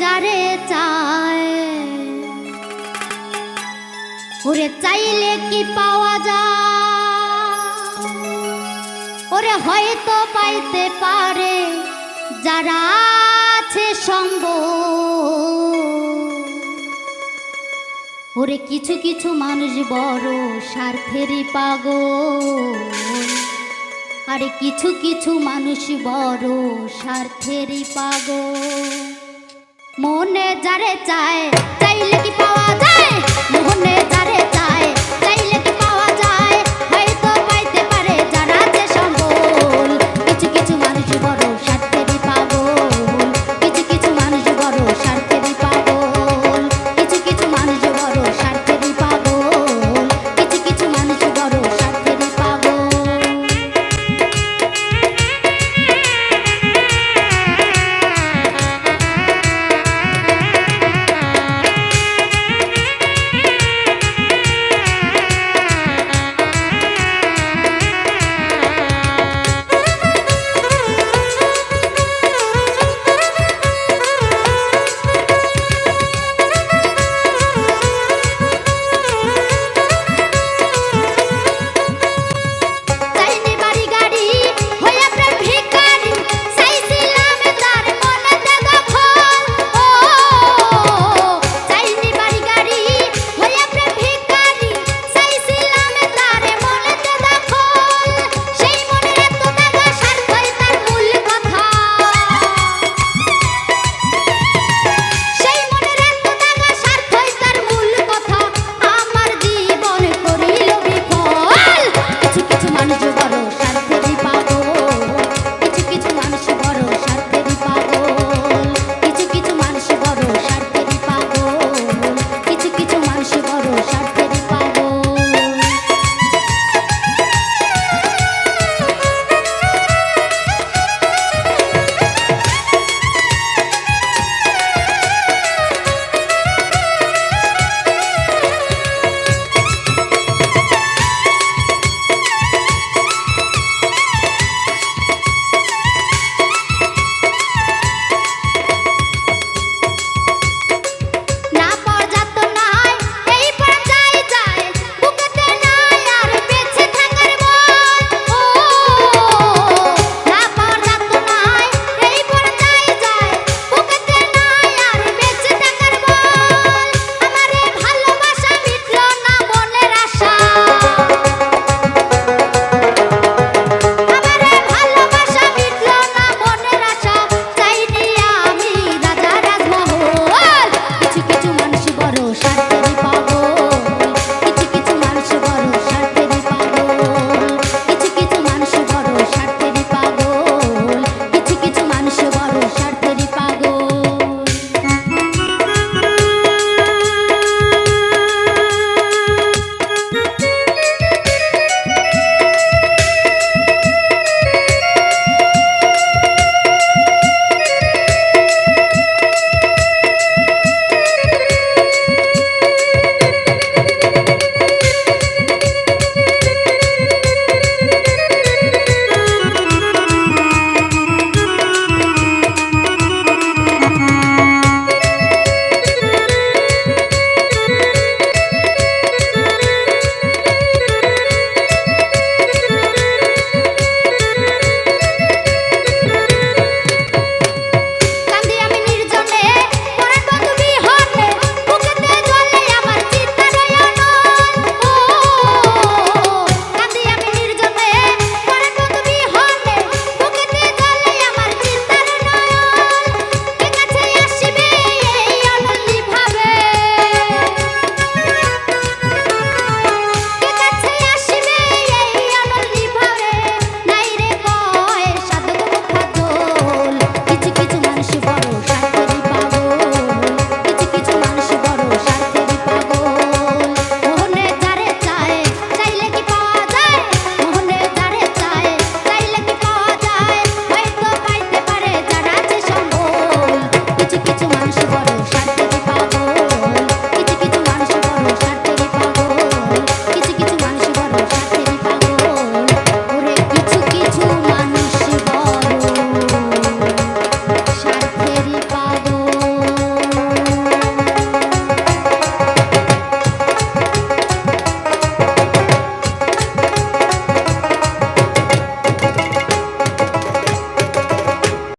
যারে চায়। ওরে চাইলে কি পাওয়া যায়? ওরে হয়তো পাইতে পারে যারা আছে সম্ভব ওরে কিছু কিছু মানুষ বড় স্বার্থেরই পাগল। আরে কিছু কিছু মানুষ বড় স্বার্থেরই পাগল। মনে যারে চায় চাইলে